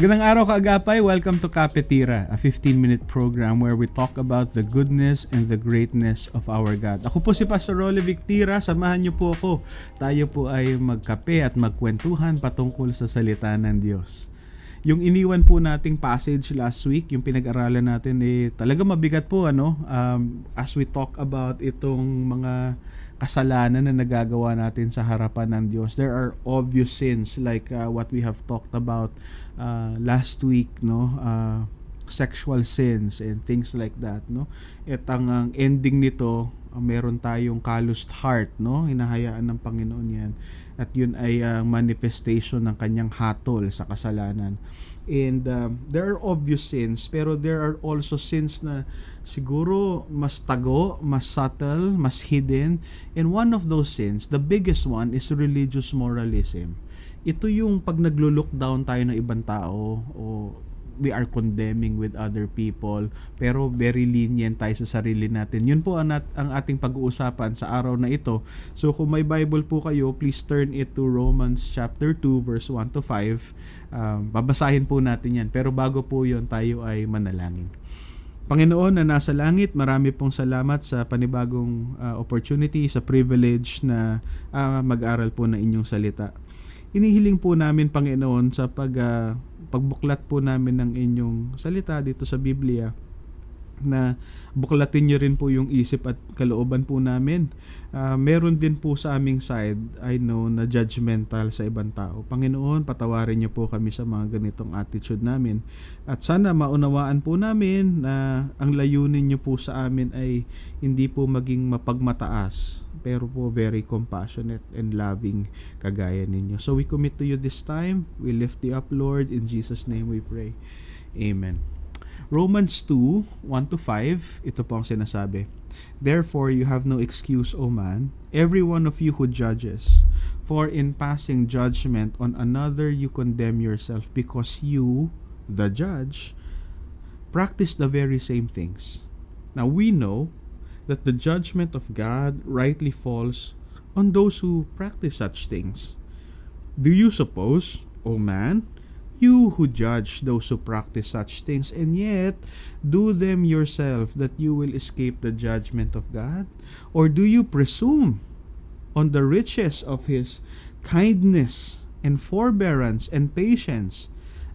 Magandang araw kaagapay. Welcome to Kapetira, a 15-minute program where we talk about the goodness and the greatness of our God. Ako po si Pastor Rolly Victira. Samahan niyo po ako. Tayo po ay magkape at magkwentuhan patungkol sa salita ng Diyos. Yung iniwan po nating passage last week, yung pinag-aralan natin eh talaga mabigat po ano um, as we talk about itong mga kasalanan na nagagawa natin sa harapan ng Diyos. There are obvious sins like uh, what we have talked about uh, last week, no? Uh, sexual sins and things like that, no? At ang, ang ending nito, meron tayong calloused heart, no? Hinahayaan ng Panginoon 'yan. At 'yun ay uh, manifestation ng kanyang hatol sa kasalanan. And um, there are obvious sins, pero there are also sins na siguro mas tago, mas subtle, mas hidden. And one of those sins, the biggest one is religious moralism. Ito yung pag naglo-look down tayo ng ibang tao o we are condemning with other people pero very lenient tayo sa sarili natin. Yun po ang, ang ating pag-uusapan sa araw na ito. So kung may Bible po kayo, please turn it to Romans chapter 2 verse 1 to 5. Um, babasahin po natin yan. Pero bago po yon tayo ay manalangin. Panginoon na nasa langit, marami pong salamat sa panibagong uh, opportunity, sa privilege na uh, mag-aral po ng inyong salita. Inihiling po namin Panginoon sa pag uh, pagbuklat po namin ng inyong salita dito sa Biblia na buklatin nyo rin po yung isip at kalooban po namin. Uh, meron din po sa aming side, I know, na judgmental sa ibang tao. Panginoon, patawarin niyo po kami sa mga ganitong attitude namin. At sana maunawaan po namin na ang layunin niyo po sa amin ay hindi po maging mapagmataas, pero po very compassionate and loving kagaya ninyo. So we commit to you this time. We lift you up, Lord. In Jesus' name we pray. Amen. Romans 2, 1 to 5, ito po ang sinasabi. Therefore, you have no excuse, O man, every one of you who judges. For in passing judgment on another, you condemn yourself, because you, the judge, practice the very same things. Now, we know that the judgment of God rightly falls on those who practice such things. Do you suppose, O man, you who judge those who practice such things, and yet do them yourself that you will escape the judgment of God? Or do you presume on the riches of His kindness and forbearance and patience,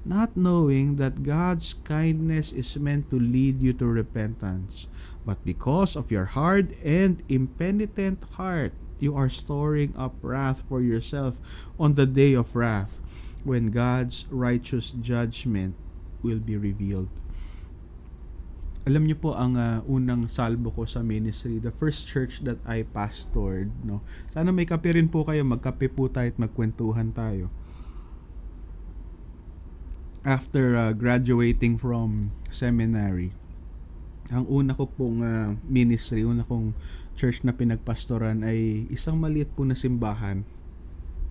not knowing that God's kindness is meant to lead you to repentance? But because of your hard and impenitent heart, you are storing up wrath for yourself on the day of wrath when God's righteous judgment will be revealed. Alam niyo po ang uh, unang salbo ko sa ministry, the first church that I pastored, no. Sana may kape rin po kayo, magkape po tayo at magkwentuhan tayo. After uh, graduating from seminary, ang una ko pong uh, ministry, una kong church na pinagpastoran ay isang maliit po na simbahan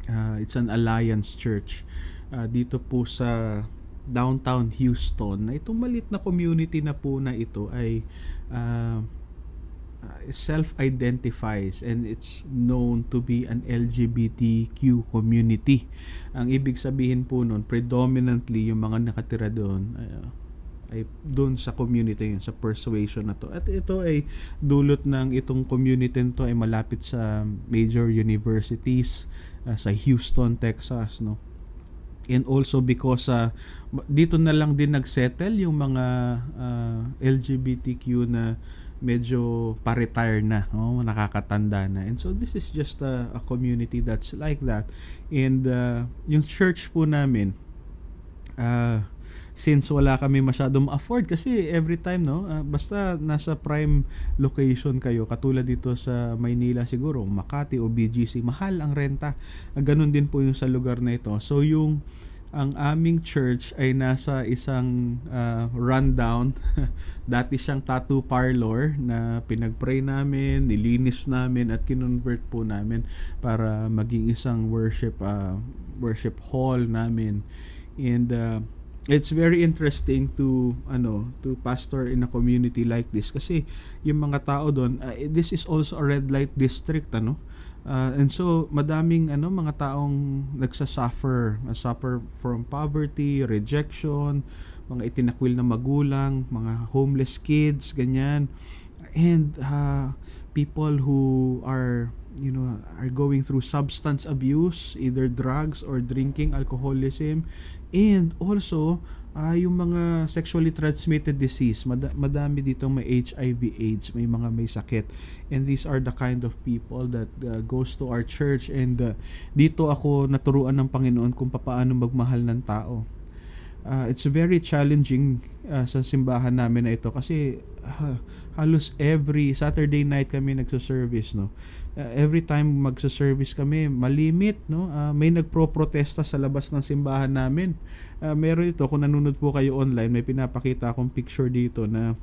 Uh, it's an alliance church uh, dito po sa downtown Houston na itong malit na community na po na ito ay uh, self-identifies and it's known to be an LGBTQ community. Ang ibig sabihin po nun, predominantly yung mga nakatira doon uh, ay doon sa community yun, sa persuasion na to. At ito ay dulot ng itong community nito ay malapit sa major universities uh, sa Houston, Texas, no. And also because uh, dito na lang din nagsettle yung mga uh, LGBTQ na medyo pa-retire na, no? nakakatanda na. And so this is just a, a community that's like that. And uh, yung church po namin, uh, since wala kami masyadong afford kasi every time no uh, basta nasa prime location kayo katulad dito sa Maynila siguro Makati o BGC mahal ang renta. Uh, ganun din po yung sa lugar na ito. So yung ang aming church ay nasa isang uh, rundown. Dati siyang tattoo parlor na pinagpray namin nilinis namin at kinonvert po namin para maging isang worship uh, worship hall namin. And uh, it's very interesting to ano to pastor in a community like this kasi yung mga tao doon uh, this is also a red light district ano Uh, and so madaming ano mga taong nagsasuffer, suffer from poverty, rejection, mga itinakwil na magulang, mga homeless kids, ganyan. And uh, people who are you know are going through substance abuse, either drugs or drinking, alcoholism, and also uh, yung mga sexually transmitted disease, mad- madami dito may HIV AIDS, may mga may sakit. And these are the kind of people that uh, goes to our church and uh, dito ako naturuan ng Panginoon kung paano magmahal ng tao. Uh, it's very challenging uh, sa simbahan namin na ito kasi uh, halos every Saturday night kami nagsa-service no. Uh, every time magsa-service kami, malimit no. Uh, may nagpro-protesta sa labas ng simbahan namin. Uh, meron ito kung nanonood po kayo online, may pinapakita akong picture dito na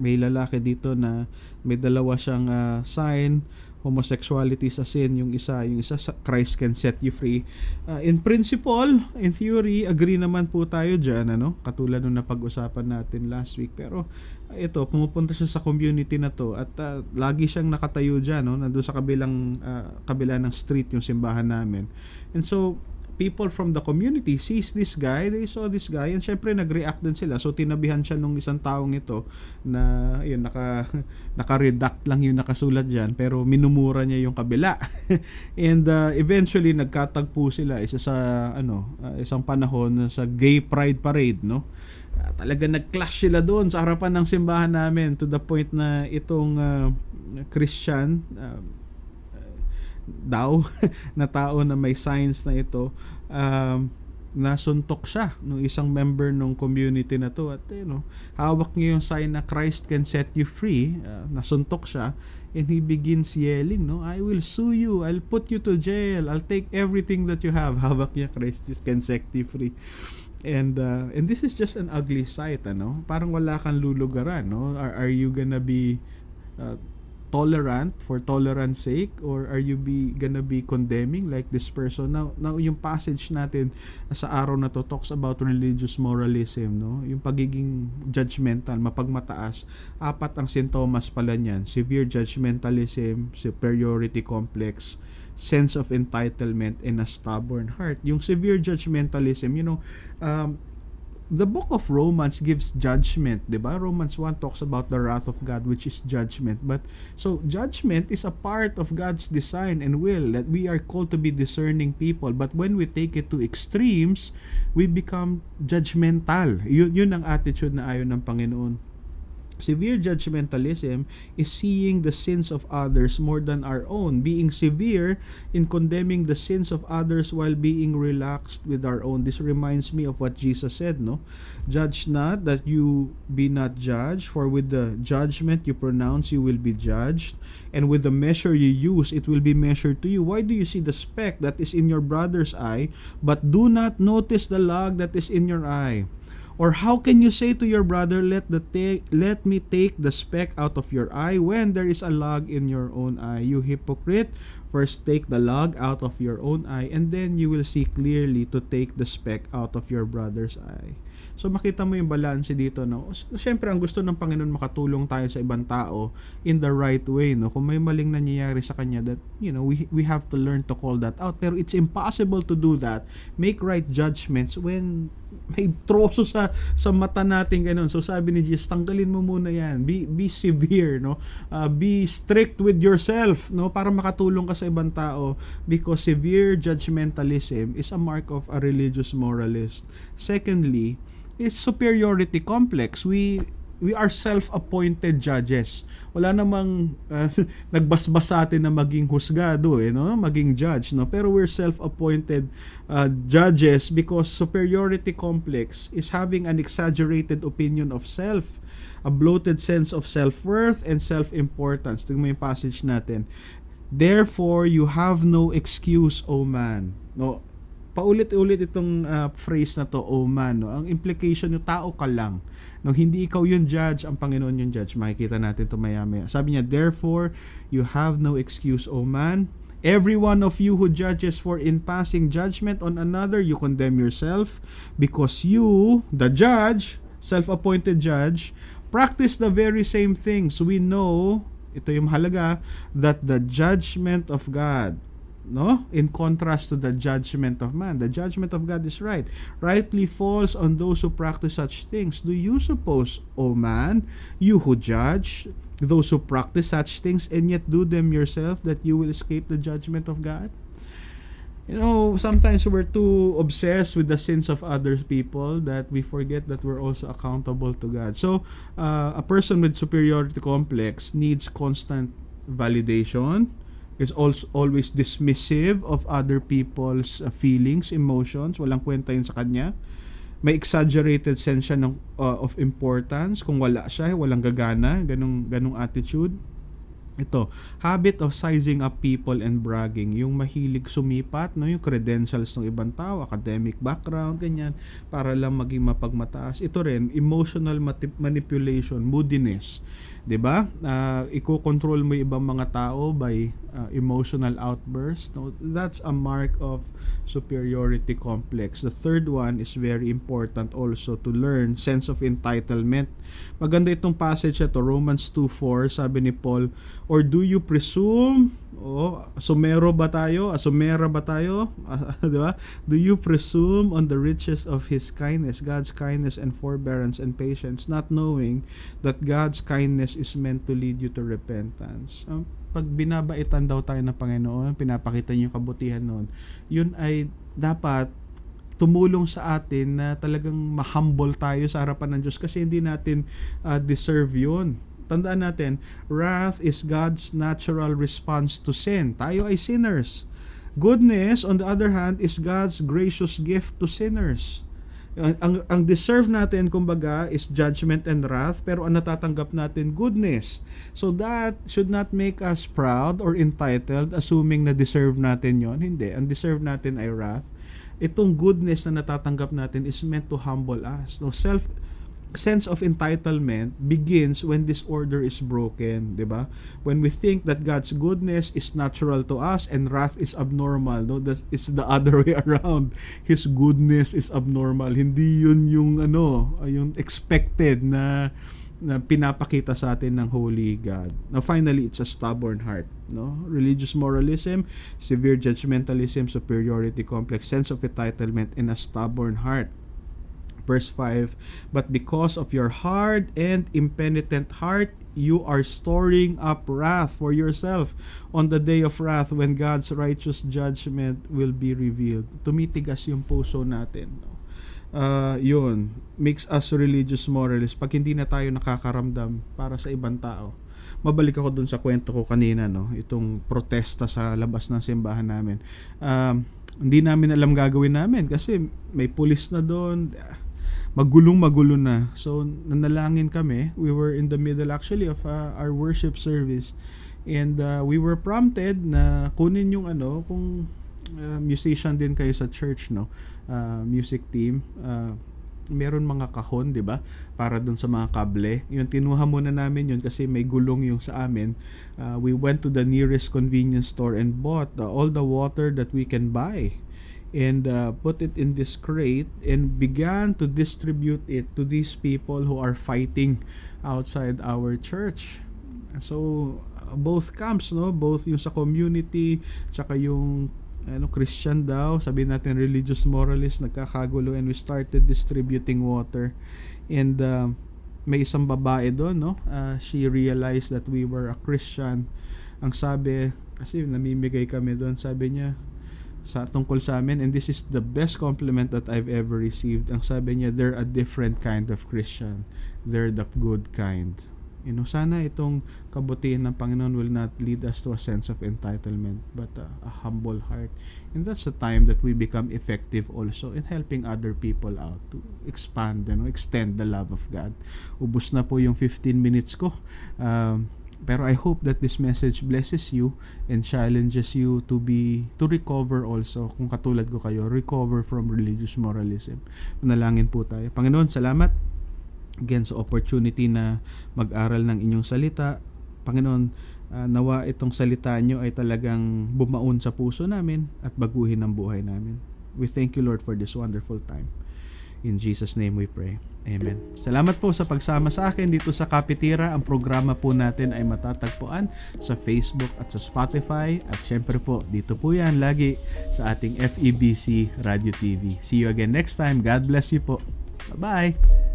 may lalaki dito na may dalawa siyang uh, sign homosexuality sa sin yung isa yung isa sa Christ can set you free. Uh, in principle in theory agree naman po tayo diyan ano? Katulad nung napag-usapan natin last week. Pero uh, ito pumupunta siya sa community na to at uh, lagi siyang nakatayo diyan no? Nandoon sa kabilang uh, kabila ng street yung simbahan namin. And so people from the community sees this guy, they saw this guy, and syempre nag-react din sila. So tinabihan siya nung isang taong ito na yun naka naka-redact lang yung nakasulat diyan pero minumura niya yung kabila. and uh, eventually nagkatagpo sila isa sa ano, uh, isang panahon sa Gay Pride Parade, no? Uh, talaga nag-clash sila doon sa harapan ng simbahan namin to the point na itong uh, Christian uh, daw na tao na may signs na ito um, nasuntok siya ng isang member ng community na to. At you know, hawak niya yung sign na Christ can set you free. Uh, nasuntok siya. And he begins yelling no I will sue you. I'll put you to jail. I'll take everything that you have. Hawak niya Christ can set you free. And uh, and this is just an ugly sight ano? Parang wala kang lulugaran no? Are, are you gonna be uh, tolerant for tolerance sake? Or are you be gonna be condemning like this person? Now now yung passage natin sa araw na to talks about religious moralism no? Yung pagiging judgmental mapagmataas. Apat ang sintomas pala niyan. Severe judgmentalism superiority complex sense of entitlement and a stubborn heart. Yung severe judgmentalism you know um, the book of Romans gives judgment, 'di ba? Romans 1 talks about the wrath of God which is judgment. But so judgment is a part of God's design and will that we are called to be discerning people. But when we take it to extremes, we become judgmental. Yun, yun ang attitude na ayon ng Panginoon. Severe judgmentalism is seeing the sins of others more than our own, being severe in condemning the sins of others while being relaxed with our own. This reminds me of what Jesus said, no? Judge not that you be not judged, for with the judgment you pronounce you will be judged, and with the measure you use it will be measured to you. Why do you see the speck that is in your brother's eye, but do not notice the log that is in your eye? Or how can you say to your brother, let the ta- let me take the speck out of your eye when there is a log in your own eye? You hypocrite, first take the log out of your own eye and then you will see clearly to take the speck out of your brother's eye. So makita mo yung balance dito no. Syempre ang gusto ng Panginoon makatulong tayo sa ibang tao in the right way no. Kung may maling nangyayari sa kanya that you know we we have to learn to call that out. Pero it's impossible to do that. Make right judgments when may troso sa sa mata natin ganun. So sabi ni Jesus, tanggalin mo muna 'yan. Be be severe no. Uh, be strict with yourself no para makatulong ka sa ibang tao because severe judgmentalism is a mark of a religious moralist. Secondly, is superiority complex. We we are self-appointed judges. Wala namang uh, nagbasbas sa atin na maging husgado eh, no? maging judge. No? Pero we're self-appointed uh, judges because superiority complex is having an exaggerated opinion of self, a bloated sense of self-worth and self-importance. Tingnan mo yung passage natin. Therefore, you have no excuse, O man. No, paulit-ulit itong uh, phrase na to, oh man, no? ang implication yung tao ka lang. No, hindi ikaw yung judge, ang Panginoon yung judge. Makikita natin to maya-maya. Sabi niya, therefore, you have no excuse, oh man. Every one of you who judges for in passing judgment on another, you condemn yourself because you, the judge, self-appointed judge, practice the very same things we know Ito yung mahalaga that the judgment of God no? In contrast to the judgment of man. The judgment of god is right. Rightly falls on those who practice such things. Do you suppose o man you who judge those who practice such things and yet do them yourself that you will escape the judgment of god you know sometimes we're too obsessed with the sins of other people that we forget that we're also accountable to god so uh, a person with superiority complex needs constant validation is also always dismissive of other people's uh, feelings, emotions, walang kwenta yun sa kanya. May exaggerated sense siya ng, uh, of importance. Kung wala siya, walang gagana, ganong, ganong attitude. Ito, habit of sizing up people and bragging. Yung mahilig sumipat, no, yung credentials ng ibang tao, academic background, ganyan, para lang maging mapagmataas. Ito rin, emotional manipulation, moodiness 'di ba? Uh, iko-control mo 'yung ibang mga tao by uh, emotional outbursts. No, that's a mark of superiority complex. The third one is very important also to learn sense of entitlement. Maganda itong passage ito, Romans 2:4, sabi ni Paul, or do you presume Oh, sumero ba tayo? Asumera ba tayo? Uh, 'Di ba? Do you presume on the riches of his kindness, God's kindness and forbearance and patience, not knowing that God's kindness is meant to lead you to repentance? Um, pag binabaitan daw tayo ng Panginoon, pinapakita niyo yung kabutihan noon, yun ay dapat tumulong sa atin na talagang mahumble tayo sa harapan ng Diyos kasi hindi natin uh, deserve yun Tandaan natin, wrath is God's natural response to sin. Tayo ay sinners. Goodness, on the other hand, is God's gracious gift to sinners. Ang, ang, deserve natin, kumbaga, is judgment and wrath, pero ang natatanggap natin, goodness. So that should not make us proud or entitled, assuming na deserve natin yon Hindi. Ang deserve natin ay wrath. Itong goodness na natatanggap natin is meant to humble us. No, self sense of entitlement begins when this order is broken, 'di ba? When we think that God's goodness is natural to us and wrath is abnormal, no? That is the other way around. His goodness is abnormal. Hindi 'yun yung ano, yung expected na na pinapakita sa atin ng Holy God. Now finally, it's a stubborn heart, no? Religious moralism, severe judgmentalism, superiority complex, sense of entitlement, and a stubborn heart verse 5 But because of your hard and impenitent heart, you are storing up wrath for yourself on the day of wrath when God's righteous judgment will be revealed. Tumitigas yung puso natin. No? Uh, yun, makes us religious moralists pag hindi na tayo nakakaramdam para sa ibang tao. Mabalik ako dun sa kwento ko kanina, no? itong protesta sa labas ng simbahan namin. Um, hindi namin alam gagawin namin kasi may pulis na doon magulong magulo na. So nanalangin kami. We were in the middle actually of uh, our worship service and uh, we were prompted na kunin yung ano kung uh, musician din kayo sa church no uh, music team uh, meron mga kahon, 'di ba? Para doon sa mga kable. Yung tinuha muna namin yun kasi may gulong yung sa amin. Uh, we went to the nearest convenience store and bought uh, all the water that we can buy and uh, put it in this crate and began to distribute it to these people who are fighting outside our church. So both camps no, both yung sa community tsaka yung ano Christian daw, sabi natin religious moralist nagkakagulo and we started distributing water. And uh, may isang babae doon no, uh, she realized that we were a Christian. Ang sabi kasi namimigay kami doon, sabi niya sa tungkol sa amin and this is the best compliment that I've ever received. Ang sabi niya, they're a different kind of Christian. They're the good kind. You know, sana itong kabutihan ng Panginoon will not lead us to a sense of entitlement but a, a humble heart. And that's the time that we become effective also in helping other people out to expand and you know, extend the love of God. Ubus na po yung 15 minutes ko. Um, pero I hope that this message blesses you and challenges you to be to recover also. Kung katulad ko kayo recover from religious moralism. Manalangin po tayo. Panginoon salamat again sa opportunity na mag-aral ng inyong salita. Panginoon uh, nawa itong salita nyo ay talagang bumaon sa puso namin at baguhin ang buhay namin. We thank you Lord for this wonderful time In Jesus name we pray. Amen. Salamat po sa pagsama sa akin dito sa Kapitira. Ang programa po natin ay matatagpuan sa Facebook at sa Spotify. At syempre po, dito po yan lagi sa ating FEBC Radio TV. See you again next time. God bless you po. Bye-bye.